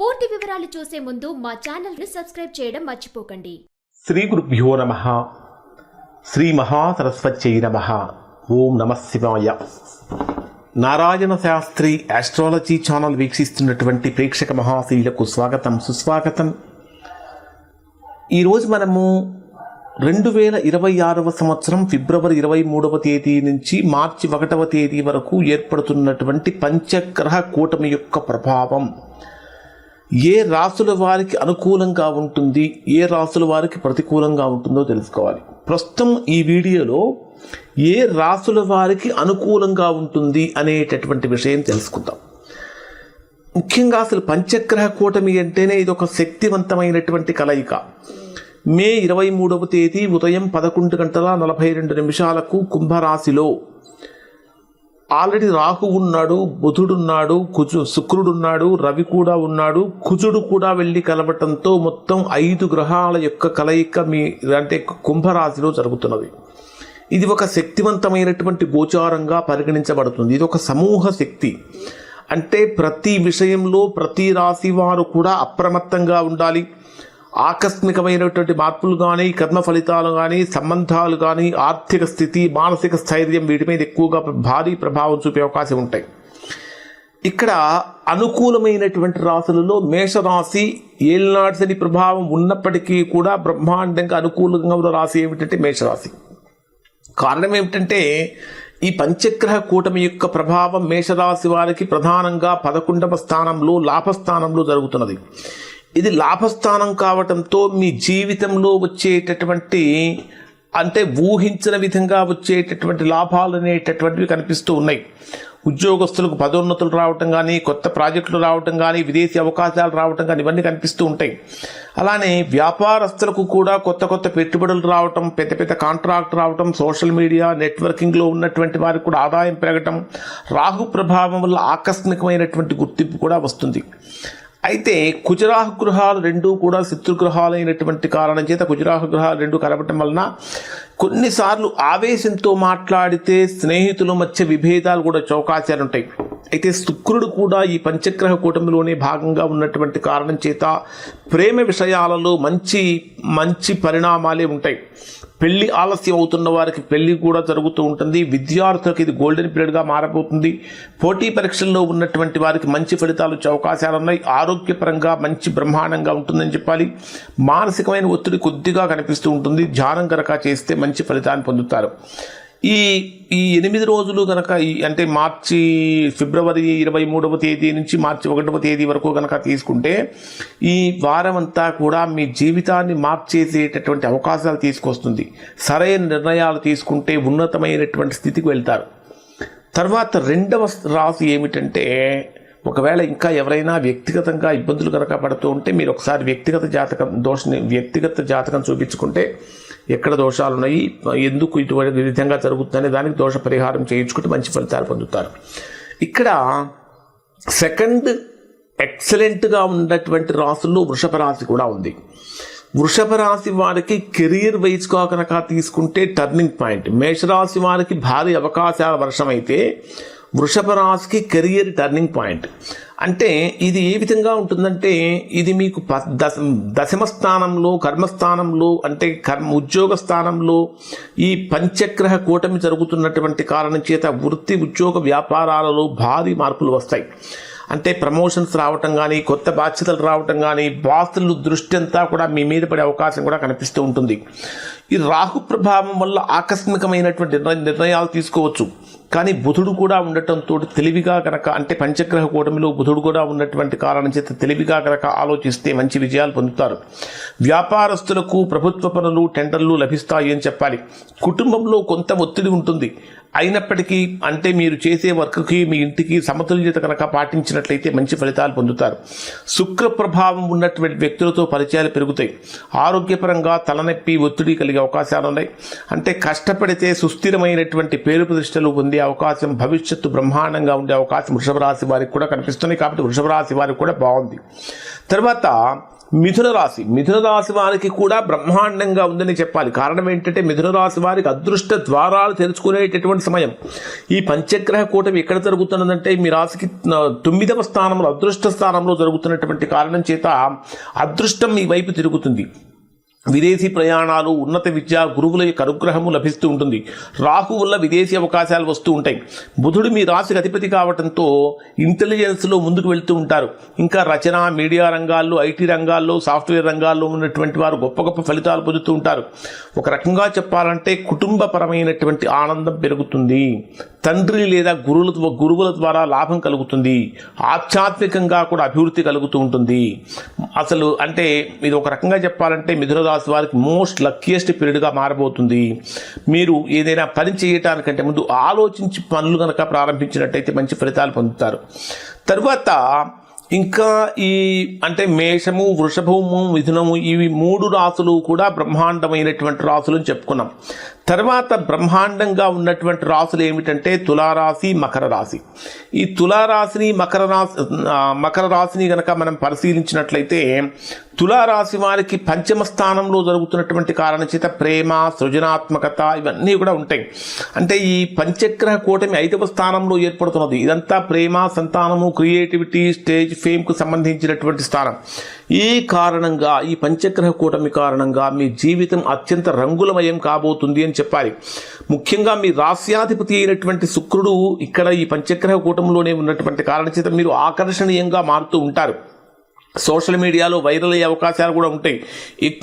పూర్తి వివరాలు చూసే ముందు మా ఛానల్ని సబ్స్క్రైబ్ చేయడం మర్చిపోకండి. శ్రీ గురుభ్యో నమ. శ్రీ మహాసరస్వత్యై నమ. ఓం నమ శివాయ. నారాయణ శాస్త్రి ఆస్ట్రాలజీ ఛానల్ వీక్షిస్తున్నటువంటి ప్రేక్షక మహాశీలకు స్వాగతం సుస్వాగతం. ఈరోజు మనము రెండు వేల ఇరవై ఆరవ సంవత్సరం ఫిబ్రవరి ఇరవై మూడవ తేదీ నుంచి మార్చి ఒకటవ తేదీ వరకు ఏర్పడుతున్నటువంటి పంచగ్రహ కూటమి యొక్క ప్రభావం. ఏ రాసుల వారికి అనుకూలంగా ఉంటుంది ఏ రాసుల వారికి ప్రతికూలంగా ఉంటుందో తెలుసుకోవాలి. ప్రస్తుతం ఈ వీడియోలో ఏ రాసుల వారికి అనుకూలంగా ఉంటుంది అనేటటువంటి విషయం తెలుసుకుందాం. ముఖ్యంగా అసలు పంచగ్రహ కూటమి అంటేనే ఇది ఒక శక్తివంతమైనటువంటి కలయిక. మే ఇరవై మూడవ తేదీ ఉదయం పదకొండు గంటల నలభై రెండు నిమిషాలకు కుంభరాశిలో ఆల్రెడీ రాహు ఉన్నాడు బుధుడున్నాడు కుజు శుక్రుడున్నాడు రవి కూడా ఉన్నాడు కుజుడు కూడా వెళ్ళి కలవటంతో మొత్తం ఐదు గ్రహాల యొక్క కలయిక మీ అంటే కుంభరాశిలో జరుగుతున్నది. ఇది ఒక శక్తివంతమైనటువంటి గోచారంగా పరిగణించబడుతుంది. ఇది ఒక సమూహ శక్తి. అంటే ప్రతి విషయంలో ప్రతి రాశి వారు కూడా అప్రమత్తంగా ఉండాలి. ఆకస్మికమైనటువంటి మార్పులు కానీ కర్మ ఫలితాలు కానీ సంబంధాలు కానీ ఆర్థిక స్థితి మానసిక స్థైర్యం వీటి మీద ఎక్కువగా భారీ ప్రభావం చూపే అవకాశం ఉంటాయి. ఇక్కడ అనుకూలమైనటువంటి రాశులలో మేషరాశి ఏళ్ళనాటి శని ప్రభావం ఉన్నప్పటికీ కూడా బ్రహ్మాండంగా అనుకూలంగా ఉన్న రాశి ఏమిటంటే మేషరాశి. కారణం ఏమిటంటే ఈ పంచగ్రహ కూటమి యొక్క ప్రభావం మేషరాశి వారికి ప్రధానంగా పదకొండవ స్థానంలో లాభస్థానంలో జరుగుతున్నది. ఇది లాభస్థానం కావటంతో మీ జీవితంలో వచ్చేటటువంటి అంటే ఊహించిన విధంగా వచ్చేటటువంటి లాభాలు అనేటటువంటివి కనిపిస్తూ ఉన్నాయి. ఉద్యోగస్తులకు పదోన్నతులు రావటం కానీ కొత్త ప్రాజెక్టులు రావటం కానీ విదేశీ అవకాశాలు రావటం కానీ ఇవన్నీ కనిపిస్తూ ఉంటాయి. అలానే వ్యాపారస్తులకు కూడా కొత్త కొత్త పెట్టుబడులు రావటం పెద్ద పెద్ద కాంట్రాక్ట్ రావటం సోషల్ మీడియా నెట్వర్కింగ్లో ఉన్నటువంటి వారికి కూడా ఆదాయం పెరగటం రాహు ప్రభావం వల్ల ఆకస్మికమైనటువంటి గుర్తింపు కూడా వస్తుంది. అయితే కుజరాహు గృహాలు రెండు కూడా శత్రుగృహాలైనటువంటి కారణం చేత కుజరాహు గృహాలు రెండు కలపటం వలన కొన్నిసార్లు ఆవేశంతో మాట్లాడితే స్నేహితుల మధ్య విభేదాలు కూడా చౌకాశాలు ఉంటాయి. అయితే శుక్రుడు కూడా ఈ పంచగ్రహ కూటమిలోనే భాగంగా ఉన్నటువంటి కారణం చేత ప్రేమ విషయాలలో మంచి మంచి పరిణామాలే ఉంటాయి. పెళ్ళి ఆలస్యం అవుతున్న వారికి పెళ్ళి కూడా జరుగుతూ ఉంటుంది. విద్యార్థులకు ఇది గోల్డెన్ పీరియడ్గా మారబోతుంది. పోటీ పరీక్షల్లో ఉన్నటువంటి వారికి మంచి ఫలితాలు వచ్చే అవకాశాలు ఉన్నాయి. ఆరోగ్యపరంగా మంచి బ్రహ్మాండంగా ఉంటుందని చెప్పాలి. మానసికమైన ఒత్తిడి కొద్దిగా కనిపిస్తూ ఉంటుంది. ధ్యానం కనుక చేస్తే మంచి ఫలితాన్ని పొందుతారు. ఈ ఈ ఎనిమిది రోజులు కనుక ఈ అంటే మార్చి ఫిబ్రవరి ఇరవై మూడవ తేదీ నుంచి మార్చి ఒకటవ తేదీ వరకు కనుక తీసుకుంటే ఈ వారం అంతా కూడా మీ జీవితాన్ని మార్చేసేటటువంటి అవకాశాలు తీసుకొస్తుంది. సరైన నిర్ణయాలు తీసుకుంటే ఉన్నతమైనటువంటి స్థితికి వెళ్తారు. తర్వాత రెండవ రాశి ఏమిటంటే ఒకవేళ ఇంకా ఎవరైనా వ్యక్తిగతంగా ఇబ్బందులు కనుక పడుతూ ఉంటే మీరు ఒకసారి వ్యక్తిగత జాతకం దోషని వ్యక్తిగత జాతకం చూపించుకుంటే ఎక్కడ దోషాలు ఉన్నాయి ఎందుకు ఇటువంటి విధంగా జరుగుతుందనే దానికి దోష పరిహారం చేయించుకుంటే మంచి ఫలితాలు పొందుతారు. ఇక్కడ సెకండ్ ఎక్సలెంట్గా ఉన్నటువంటి రాసుల్లో వృషభ రాశి కూడా ఉంది. వృషభ రాశి వారికి కెరీర్ వైజ్గా కనుక తీసుకుంటే టర్నింగ్ పాయింట్. మేషరాశి వారికి భారీ అవకాశాల వర్షం అయితే వృషభ రాశికి కెరియర్ టర్నింగ్ పాయింట్ అంటే ఇది ఏ విధంగా ఉంటుందంటే ఇది మీకు ప దశ దశమ స్థానంలో కర్మస్థానంలో అంటే కర్మ ఉద్యోగ స్థానంలో ఈ పంచగ్రహ కూటమి జరుగుతున్నటువంటి కారణం చేత వృత్తి ఉద్యోగ వ్యాపారాలలో భారీ మార్పులు వస్తాయి. అంటే ప్రమోషన్స్ రావటం కానీ కొత్త బాధ్యతలు రావటం కానీ బాసులు దృష్టి అంతా కూడా మీ మీద పడే అవకాశం కూడా కనిపిస్తూ ఉంటుంది. ఈ రాహు ప్రభావం వల్ల ఆకస్మికమైనటువంటి నిర్ణయ నిర్ణయాలు తీసుకోవచ్చు. కానీ బుధుడు కూడా ఉండటంతో తెలివిగా కనుక అంటే పంచగ్రహ కూటమిలో బుధుడు కూడా ఉన్నటువంటి కారణం చేత తెలివిగా కనుక ఆలోచిస్తే మంచి విజయాలు పొందుతారు. వ్యాపారస్తులకు ప్రభుత్వ పనులు టెండర్లు లభిస్తాయి అని చెప్పాలి. కుటుంబంలో కొంత ఒత్తిడి ఉంటుంది. అయినప్పటికీ అంటే మీరు చేసే వర్క్కి మీ ఇంటికి సమతుల్యత కనుక పాటించినట్లయితే మంచి ఫలితాలు పొందుతారు. శుక్ర ప్రభావం ఉన్నటువంటి వ్యక్తులతో పరిచయాలు పెరుగుతాయి. ఆరోగ్యపరంగా తలనొప్పి ఒత్తిడి కలిగే అవకాశాలు ఉన్నాయి. అంటే కష్టపడితే సుస్థిరమైనటువంటి పేరు ప్రతిష్టలు పొందే అవకాశం భవిష్యత్తు బ్రహ్మాండంగా ఉండే అవకాశం వృషభ రాశి వారికి కూడా కనిపిస్తున్నాయి. కాబట్టి వృషభ రాశి వారికి కూడా బాగుంది. తర్వాత మిథున రాశి. మిథున రాశి వారికి కూడా బ్రహ్మాండంగా ఉందని చెప్పాలి. కారణం ఏంటంటే మిథున రాశి వారికి అదృష్ట ద్వారాలు తెరుచుకునేటటువంటి సమయం. ఈ పంచగ్రహ కూటమి ఎక్కడ జరుగుతున్నదంటే మీ రాశికి తొమ్మిదవ స్థానంలో అదృష్ట స్థానంలో జరుగుతున్నటువంటి కారణం చేత అదృష్టం మీ వైపు తిరుగుతుంది. విదేశీ ప్రయాణాలు ఉన్నత విద్య గురువుల యొక్క అనుగ్రహము లభిస్తూ ఉంటుంది. రాహు వల్ల విదేశీ అవకాశాలు వస్తూ ఉంటాయి. బుధుడు మీ రాశికి అధిపతి కావడంతో ఇంటెలిజెన్స్లో ముందుకు వెళ్తూ ఉంటారు. ఇంకా రచన మీడియా రంగాల్లో ఐటీ రంగాల్లో సాఫ్ట్వేర్ రంగాల్లో ఉన్నటువంటి వారు గొప్ప గొప్ప ఫలితాలు పొందుతూ ఉంటారు. ఒక రకంగా చెప్పాలంటే కుటుంబపరమైనటువంటి ఆనందం పెరుగుతుంది. తండ్రి లేదా గురువుల గురువుల ద్వారా లాభం కలుగుతుంది. ఆధ్యాత్మికంగా కూడా అభివృద్ధి కలుగుతూ ఉంటుంది. అసలు అంటే ఇది ఒక రకంగా చెప్పాలంటే మిథున రాశి వారికి మోస్ట్ లక్కీయెస్ట్ పీరియడ్గా మారబోతుంది. మీరు ఏదైనా పని చేయటానికంటే ముందు ఆలోచించి పనులు కనుక ప్రారంభించినట్టయితే మంచి ఫలితాలు పొందుతారు. తరువాత ఇంకా ఈ అంటే మేషము వృషభము మిథునము ఇవి మూడు రాసులు కూడా బ్రహ్మాండమైనటువంటి రాసులు అని చెప్పుకున్నాం. తర్వాత బ్రహ్మాండంగా ఉన్నటువంటి రాసులు ఏమిటంటే తులారాశి మకర రాశి. ఈ తులారాశిని మకర రాశి మకర రాశిని గనక మనం పరిశీలించినట్లయితే తులారాశి వారికి పంచమ స్థానంలో జరుగుతున్నటువంటి కారణం చేత ప్రేమ సృజనాత్మకత ఇవన్నీ కూడా ఉంటాయి. అంటే ఈ పంచగ్రహ కూటమి ఐదవ స్థానంలో ఏర్పడుతున్నది. ఇదంతా ప్రేమ సంతానము క్రియేటివిటీ స్టేజ్ ఫేమ్కు సంబంధించినటువంటి స్థానం. ఈ కారణంగా ఈ పంచగ్రహ కూటమి కారణంగా మీ జీవితం అత్యంత రంగులమయం కాబోతుంది అని చెప్పాలి. ముఖ్యంగా మీ రాస్యాధిపతి అయినటువంటి శుక్రుడు ఇక్కడ ఈ పంచగ్రహ కూటమిలోనే ఉన్నటువంటి కారణం చేత మీరు ఆకర్షణీయంగా మారుతూ ఉంటారు. సోషల్ మీడియాలో వైరల్ అయ్యే అవకాశాలు కూడా ఉంటాయి.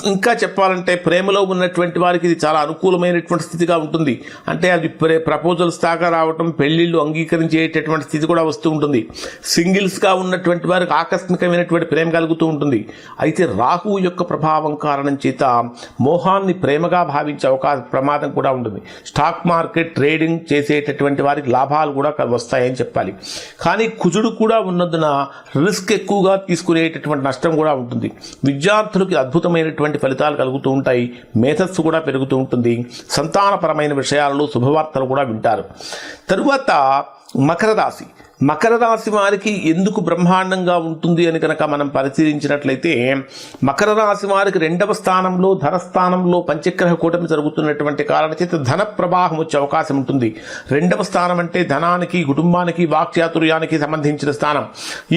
ఇంకా చెప్పాలంటే ప్రేమలో ఉన్నటువంటి వారికి ఇది చాలా అనుకూలమైనటువంటి స్థితిగా ఉంటుంది. అంటే అది ప్రపోజల్స్ దాకా రావటం పెళ్ళిళ్ళు అంగీకరించేటటువంటి స్థితి కూడా వస్తూ ఉంటుంది. సింగిల్స్గా ఉన్నటువంటి వారికి ఆకస్మికమైనటువంటి ప్రేమ కలుగుతూ ఉంటుంది. అయితే రాహువు యొక్క ప్రభావం కారణం చేత మోహాన్ని ప్రేమగా భావించే అవకాశ ప్రమాదం కూడా ఉంటుంది. స్టాక్ మార్కెట్ ట్రేడింగ్ చేసేటటువంటి వారికి లాభాలు కూడా వస్తాయని చెప్పాలి. కానీ కుజుడు కూడా ఉన్నందున రిస్క్ ఎక్కువగా కలిగేటటువంటి నష్టం కూడా ఉంటుంది. విద్యార్థులకి అద్భుతమైనటువంటి ఫలితాలు కలుగుతూ ఉంటాయి. మేధస్సు కూడా పెరుగుతూ ఉంటుంది. సంతానపరమైన విషయాలలో శుభవార్తలు కూడా వింటారు. తరువాత మకర రాశి. మకర రాశి వారికి ఎందుకు బ్రహ్మాండంగా ఉంటుంది అని కనుక మనం పరిశీలించినట్లయితే మకర రాశి వారికి రెండవ స్థానంలో ధనస్థానంలో పంచగ్రహ కూటమి జరుగుతున్నటువంటి కారణం చేత ధన ప్రవాహం వచ్చే అవకాశం ఉంటుంది. రెండవ స్థానం అంటే ధనానికి కుటుంబానికి వాక్చాతుర్యానికి సంబంధించిన స్థానం.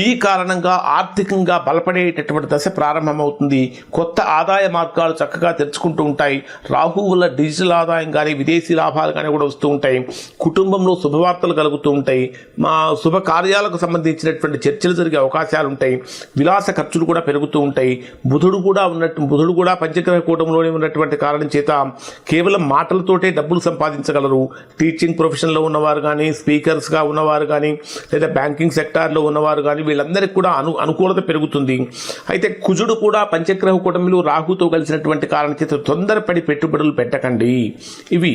ఈ కారణంగా ఆర్థికంగా బలపడేటటువంటి దశ ప్రారంభమవుతుంది. కొత్త ఆదాయ మార్గాలు చక్కగా తెరుచుకుంటూ ఉంటాయి. రాహు వల్ల డిజిటల్ ఆదాయం కానీ విదేశీ లాభాలు కానీ కూడా వస్తూ ఉంటాయి. కుటుంబంలో శుభవార్తలు కలుగుతూ ఉంటాయి. మా శుభకార్యాలకు సంబంధించినటువంటి చర్చలు జరిగే అవకాశాలు ఉంటాయి విలాస ఖర్చులు కూడా పెరుగుతూ ఉంటాయి. బుధుడు కూడా ఉన్నట్టు బుధుడు కూడా పంచగ్రహ కూటంలోనే ఉన్నటువంటి కారణం చేత కేవలం మాటలతోటే డబ్బులు సంపాదించగలరు. టీచింగ్ ప్రొఫెషన్లో ఉన్నవారు కానీ స్పీకర్స్గా ఉన్నవారు కానీ లేదా బ్యాంకింగ్ సెక్టార్లో ఉన్నవారు కానీ వీళ్ళందరికీ కూడా అను అనుకూలత పెరుగుతుంది. అయితే కుజుడు కూడా పంచగ్రహ కూటమిలో రాహుతో కలిసినటువంటి కారణం చేత తొందరపడి పెట్టుబడులు పెట్టకండి. ఇవి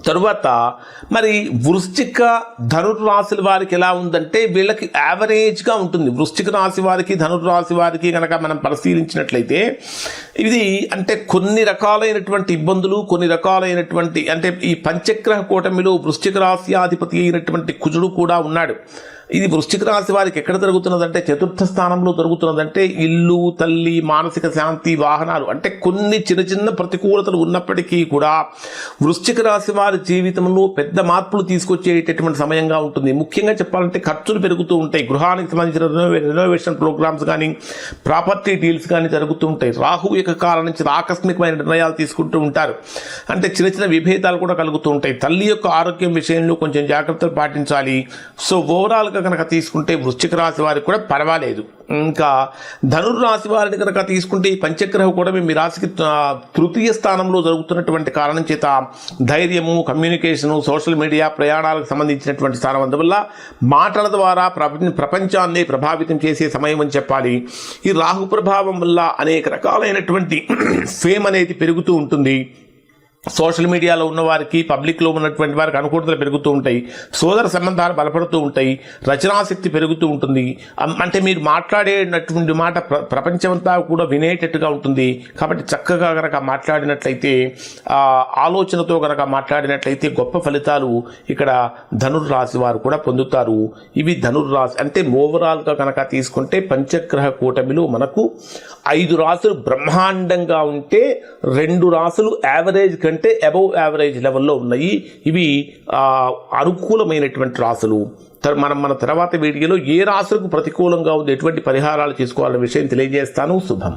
తరువాత మరి వృశ్చిక ధనుర్రాశుల వారికి ఎలా ఉందంటే వీళ్ళకి యావరేజ్గా ఉంటుంది. వృశ్చిక రాశి వారికి ధనుర్రాశి వారికి కనుక మనం పరిశీలించినట్లయితే ఇది అంటే కొన్ని రకాలైనటువంటి ఇబ్బందులు కొన్ని రకాలైనటువంటి అంటే ఈ పంచగ్రహ కూటమిలో వృశ్చిక రాశ్యాధిపతి అయినటువంటి కుజుడు కూడా ఉన్నాడు. ఇది వృశ్చిక రాశి వారికి ఎక్కడ జరుగుతున్నదంటే చతుర్థ స్థానంలో జరుగుతున్నదంటే ఇల్లు తల్లి మానసిక శాంతి వాహనాలు అంటే కొన్ని చిన్న చిన్న ప్రతికూలతలు ఉన్నప్పటికీ కూడా వృశ్చిక రాశి వారి జీవితంలో పెద్ద మార్పులు తీసుకొచ్చేటటువంటి సమయంగా ఉంటుంది. ముఖ్యంగా చెప్పాలంటే ఖర్చులు పెరుగుతూ ఉంటాయి. గృహానికి సంబంధించిన రెనోవే- రెనోవేషన్ ప్రోగ్రామ్స్ కానీ ప్రాపర్టీ డీల్స్ కానీ జరుగుతూ ఉంటాయి. రాహు యొక్క కాలం నుంచి ఆకస్మికమైన నిర్ణయాలు తీసుకుంటూ ఉంటారు. అంటే చిన్న చిన్న విభేదాలు కూడా కలుగుతూ ఉంటాయి. తల్లి యొక్క ఆరోగ్యం విషయంలో కొంచెం జాగ్రత్తలు పాటించాలి. సో ఓవరాల్గా కనుక తీసుకుంటే వృశ్చిక రాశి వారికి కూడా పర్వాలేదు. ఇంకా ధనుర్రాశి వారిని కనుక తీసుకుంటే ఈ పంచగ్రహ కూడా మీ రాశికి తృతీయ స్థానంలో జరుగుతున్నటువంటి కారణం చేత ధైర్యము కమ్యూనికేషను సోషల్ మీడియా ప్రయాణాలకు సంబంధించినటువంటి స్థానం అందువల్ల మాటల ద్వారా ప్రపంచ ప్రపంచాన్ని ప్రభావితం చేసే సమయం అని చెప్పాలి. ఈ రాహు ప్రభావం వల్ల అనేక రకాలైనటువంటి ఫేమ్ అనేది పెరుగుతూ ఉంటుంది. సోషల్ మీడియాలో ఉన్న వారికి పబ్లిక్లో ఉన్నటువంటి వారికి అనుకూలతలు పెరుగుతూ ఉంటాయి. సోదర సంబంధాలు బలపడుతూ ఉంటాయి. రచనాశక్తి పెరుగుతూ ఉంటుంది. అంటే మీరు మాట్లాడేటటువంటి మాట ప్ర ప్రపంచమంతా కూడా వినేటట్టుగా ఉంటుంది. కాబట్టి చక్కగా గనక మాట్లాడినట్లయితే ఆలోచనతో గనక మాట్లాడినట్లయితే గొప్ప ఫలితాలు ఇక్కడ ధనుర్రాశి వారు కూడా పొందుతారు. ఇవి ధనుర్రాశి అంటే ఓవరాల్గా కనుక తీసుకుంటే పంచగ్రహ కూటమిలో మనకు ఐదు రాసులు బ్రహ్మాండంగా ఉంటే రెండు రాసులు యావరేజ్ కంటే అబవ్ యావరేజ్ లెవెల్లో ఉన్నాయి. ఇవి అనుకూలమైనటువంటి రాసులు మనం మన తర్వాత వీడియోలో ఏ రాసులకు ప్రతికూలంగా ఉంది ఎటువంటి పరిహారాలు చేసుకోవాలనే విషయం తెలియజేస్తాను. శుభం.